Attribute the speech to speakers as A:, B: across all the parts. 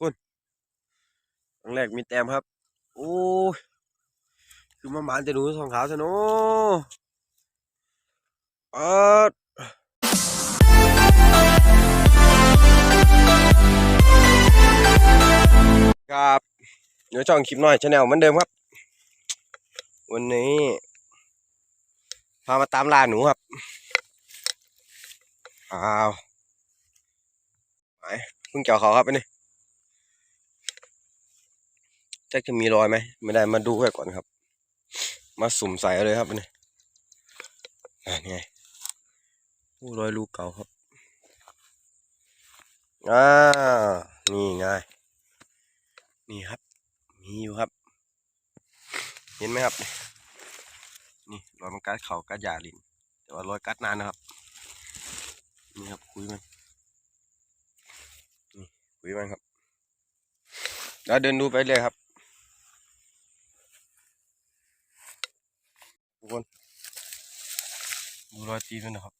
A: คุณครั้งแรกมีแต้มครับ โอ้คือมาหมานจะหนูทองขาวซะเนาะเออครับเดี๋ยวช่องคลิปน้อยชาแนลเหมือนเดิมครับ วันนี้พามาตามล่าหนูครับอ้าวไหนเพิ่งเกี่ยวเขาครับอันนี้ จะจะมีรอยไหมไม่ได้มาดูไว้ก่อนครับ มาสุ่มใส่เลยครับนี่นี่ไงโอ้รอยลูกเก่าครับอ่านี่ไงนี่ครับ มีอยู่ครับ เห็นไหมครับ นี่รอยมันกัดเข่ากัดยาลินแต่ว่ารอยกัดนานนะครับ นี่ครับคุยมันนี่คุยมันครับแล้วเดินดูไปเลยครับ กคนดูรอยตีนมันนะครับ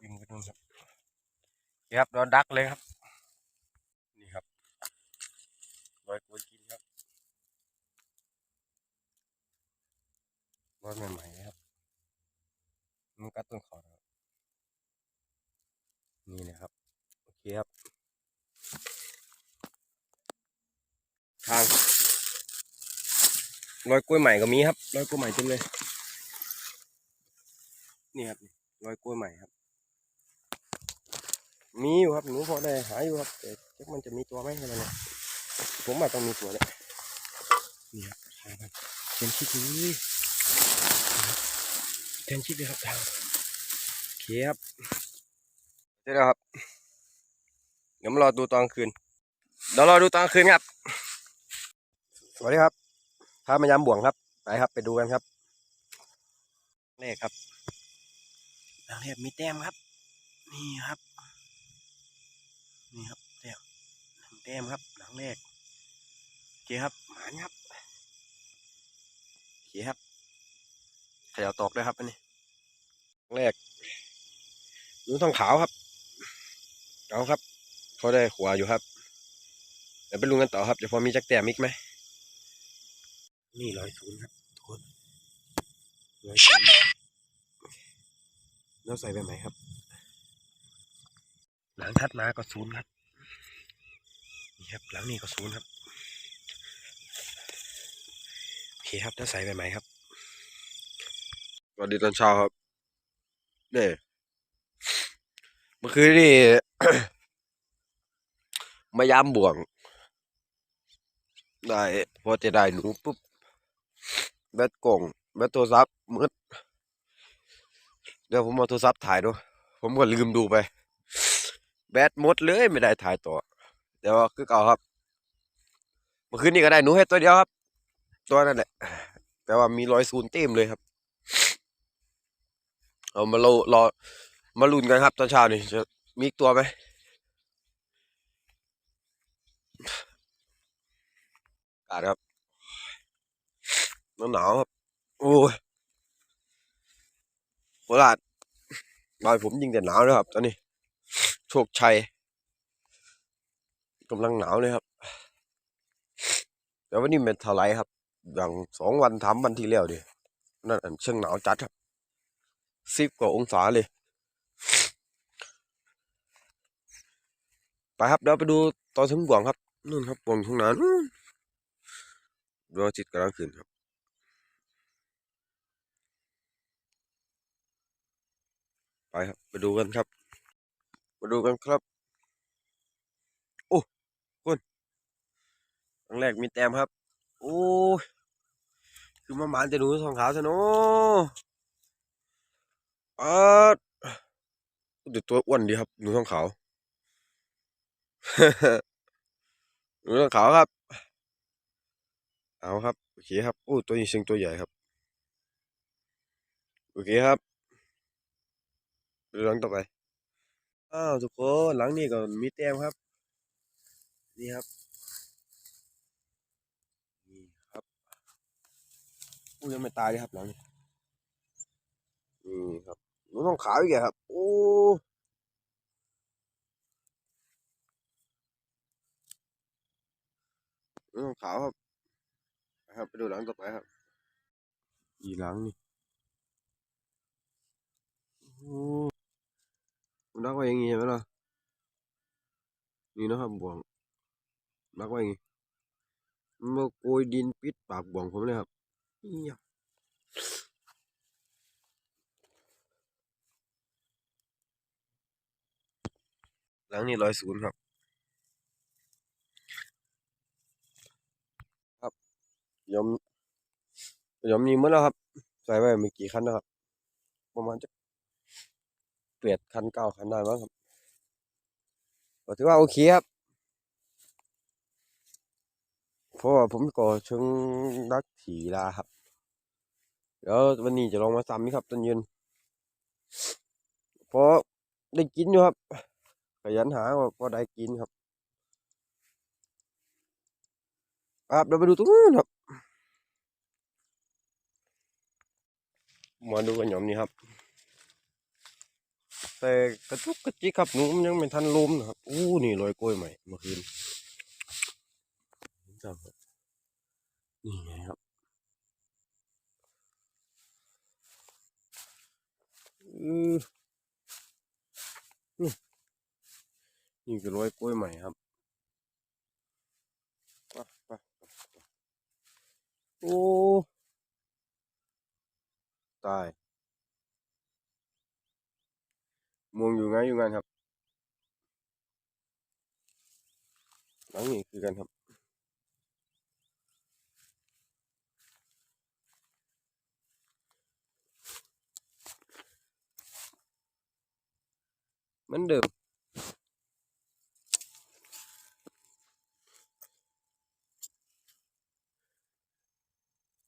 A: วิ่งไปนู่นครับครับเราดักเลยครับ นี่ครับรอยกล้วยกินครับรอยใหม่ๆนะครับ มันกัดต้นเขานะครับนี่นะครับ โอเคครับ ทาง รอยกล้วยใหม่ก็มีครับรอยกล้วยใหม่เต็มเลย นี่ครับรอยกล้วยใหม่ครับ มีอยู่ครับหนูพอได้หาอยู่ครับแต่จักมันจะมีตัวไหมอะไรเนี่ยผมว่าต้องมีตัวเลยนี่ครับทางครับเป็นชิดนี้เป็นชิดเลยครับทางโอเคครับเสร็จแล้วครับเดี๋ยวมารอดูตอนคืนเดี๋ยวรอดูตอนคืนครับสวัสดีครับ พามายามบ่วงครับ ไปครับ ไปดูกันครับเลขครับหลังแรกมีแต้มครับ นี่ครับ นี่ครับแต้มหนึ่งแต้มครับหลังแรกโอเคครับหมานครับโอเคครับขย่าตอกด้วยครับอันนี้แรกดูทองขาวครับเอาครับ เขาได้ขวาอยู่ครับเดี๋ยวไปลุงกันต่อครับเดี๋ยวพอมีจักแต้มอีกไหม นี่ร้อยศูนย์ครับทุกคนร้อยศูนย์แล้วใส่ไปไหมครับ หลังทัดมาก็ศูนย์ครับ นี่ครับ หลังนี้ก็ศูนย์ครับ โอเคครับแล้วใส่ไปไหมครับสวัสดีตอนเช้าครับเนี่ยเมื่อคืนนี่มายามบ่วง ได้ พอจะได้หนูปุ๊บ แบตกล่องแบตโทรศัพท์มืดเดี๋ยวผมเอาโทรศัพท์ถ่ายดู ผมก็ลืมดูไป แบตหมดเลยไม่ได้ถ่ายต่อเดี๋ยวคือเก่าครับ เมื่อคืนนี้ก็ได้หนูให้ตัวเดียวครับ ตัวนั่นแหละแต่ว่ามีรอยซูนเต็มเลยครับ เอามาโลรอมาลุ้นกันครับ ตอนเช้านี่จะมีอีกตัวไหมอากาศครับ หนาวครับ โอ้ยโคราชบ้านผมยิ่งแต่หนาวเลยครับ ตอนนี้ โชคชัยกำลังหนาวเลยครับ แต่วันนี้เป็นเท่าไรครับ อย่างสองวันทำวันที่แล้วดินั่นอันเชิงหนาวจัดครับสิบกว่าองศาเลย ไปครับเดี๋ยวไปดูตอนถึงบ่วงครับนู่นครับบ่วงทุ่งนานู่นดวงจิตกำลังขึ้นครับ ไปครับไปดูกันครับ มาดูกันครับ โอ้คุณครั้งแรกมีแต้มครับ โอ้คือมาหมานจะหนูทองขาซะเนาะอ่าเดี๋ยวตัวอ้วนดีครับหนูทองขาวหนูทองขาวครับ เอาครับโอเคครับโอ้ตัวนี้ซึ่งตัวใหญ่ครับ โอเคครับ หลังต่อไป อ้าวทุกคนหลังนี้ก็มีแต้มครับ นี่ครับ นี่ครับอู้ยังไม่ตายเลยครับหลังนี้นี่ครับหนูต้องขาวอีกครับ โอ้หนูขาวครับ ครับไปดูหลังต่อไปครับ อีหลังนี่ โอ้ รักไว้อย่างงี้เห็นไหมล่ะนี่นะครับบ่วงรักไว้อย่างงี้มันมาโกยดินปิดปากบ่วงผมเลยครับเอี้ยหลังนี่ร้อยศูนย์ครับ ครับยอมยอมมีเมื่อแล้วครับ ใส่ไว้ไม่กี่คันนะครับ ประมาณจะ เปียดคันเก้าคันได้มั้งครับก็ถือว่าโอเคครับเพราะว่าผมก็เชิงรักถีลาครับเดี๋ยววันนี้จะลองมาซ้ำนี่ครับตอนเย็นเพราะได้กินอยู่ครับขยันหาว่าพอได้กินครับครับเดี๋ยวไปดูตรงนู้นครับ มาดูกันหย่อมนี้ครับ แต่กระจุกกระจิกครับหนูมันยังไม่ทันลมนะครับอู้นี่ลอยกล้วยใหม่เมื่อคืนนี่ไงครับอือนี่คือลอยกล้วยใหม่ครับไปไปไปโอ้ ตาย มองอยู่งอยู่งานครับหลังนี้คือกันครับเหมือนเดิม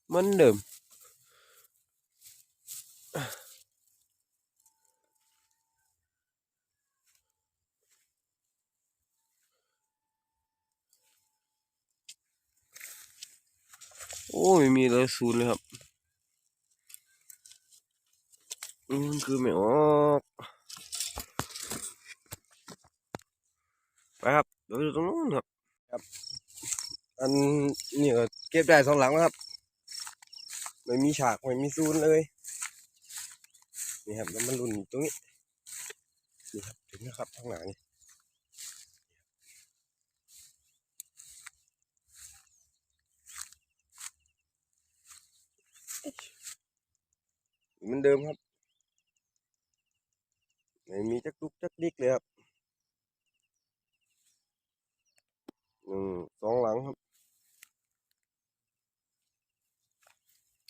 A: เหมือนเดิม โอ้ไม่มีเลยศูนย์เลยครับอืมคือไม่ออกไปครับเดี๋ยวดูตรงนู้นครับครับ อันนี้ก็เก็บได้สองหลังแล้วครับ ไม่มีฉากไม่มีซูนเลย นี่ครับแล้วมันรุนตรงนี้ นี่ครับถึงนะครับข้างหลังนี่ เหมือนเดิมครับไม่มีจักลุกจักดิกเลยครับหนึ่งสองหลังครับ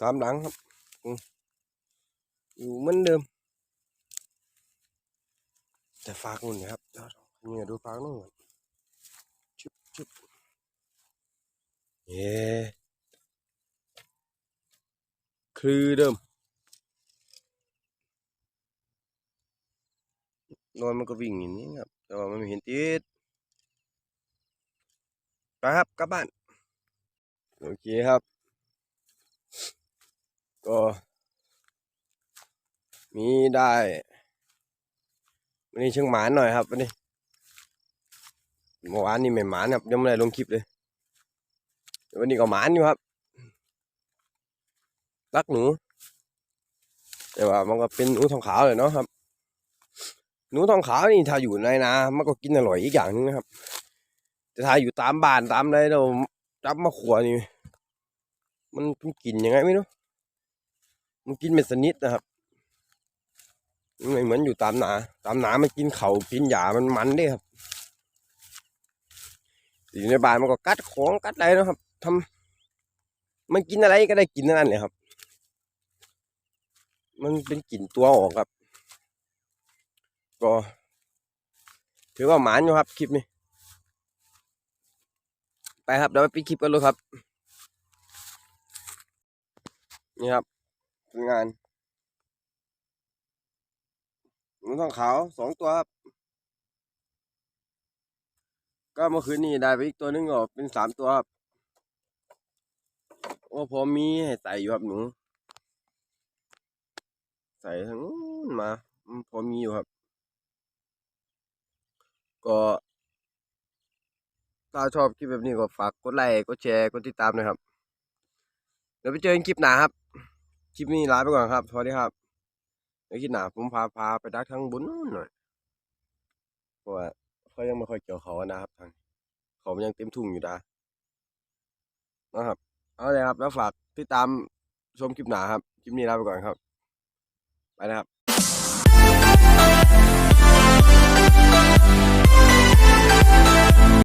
A: สามหลังครับอยู่เหมือนเดิม แต่ฟากนู่นนะครับเดี๋ยวนี่ดูฟากนู่นก่อนชุบชุบเย้คือเดิม นอนมันก็วิ่งอย่างนี้ครับ แต่ว่ามันไม่เห็นติดไปครับกลับบ้าน โอเคครับ ก็ มีได้วันนี้เชิงหมานหน่อยครับวันนี้เมื่อวานนี่ไม่หมานครับยังไม่ได้ลงคลิปเลยวันนี้ก็หมานอยู่ครับ รักหนู แต่ว่ามันก็เป็นหนูทองขาวเลยเนาะครับ หนูทองขาวนี่ถ้าอยู่ในนามันก็กินอร่อยอีกอย่างหนึงนะครับ แต่ถ้าอยู่ตามบ้านตามอะไรเราจับมาขัวนี่ มันกลิ่นยังไงไม่รู้มันกินเป็นสนิทนะครับมันไม่เหมือนอยู่ตามหนา ตามหนามันกินเขากินหญ้ามันมันด้ครับอยู่ในบ้านมันก็กัดของกัดอะไรนะครับทำมันกินอะไรก็ได้กินนั่นเลยครับ มันเป็นกลิ่นตัวออกครับ ก็ ถือว่าหมานอยู่ครับคลิปนี้ ไปครับเดี๋ยวไปปิดคลิปกันเลยครับ นี่ครับผลงานหนูทองขาวสองตัวครับ ก็เมื่อคืนนี้ได้ไปอีกตัวหนึงออกเป็นสามตัวครับโอ้พอมีให้ใส่อยู่ครับหนู ใส่ทั้งนู้นมาอืมพอมีอยู่ครับ ก็ถ้าชอบคลิปแบบนี้ก็ฝากกดไลค์กดแชร์กดติดตามนะครับ เดี๋ยวไปเจอกันคลิปหน้าครับ คลิปนี้ลาไปก่อนครับสวัสดีครับเดี๋ยวคลิปหน้าผมพาพาไปดักทางบนนู้นหน่อยเพราะว่าเขายังไม่ค่อยเกี่ยวเขานะครับทางเขายังเต็มทุ่งอยู่นะนะครับเอาเลยครับ แล้วฝากติดตามชมคลิปหน้าครับ คลิปนี้ลาไปก่อนครับ ไปนะครับ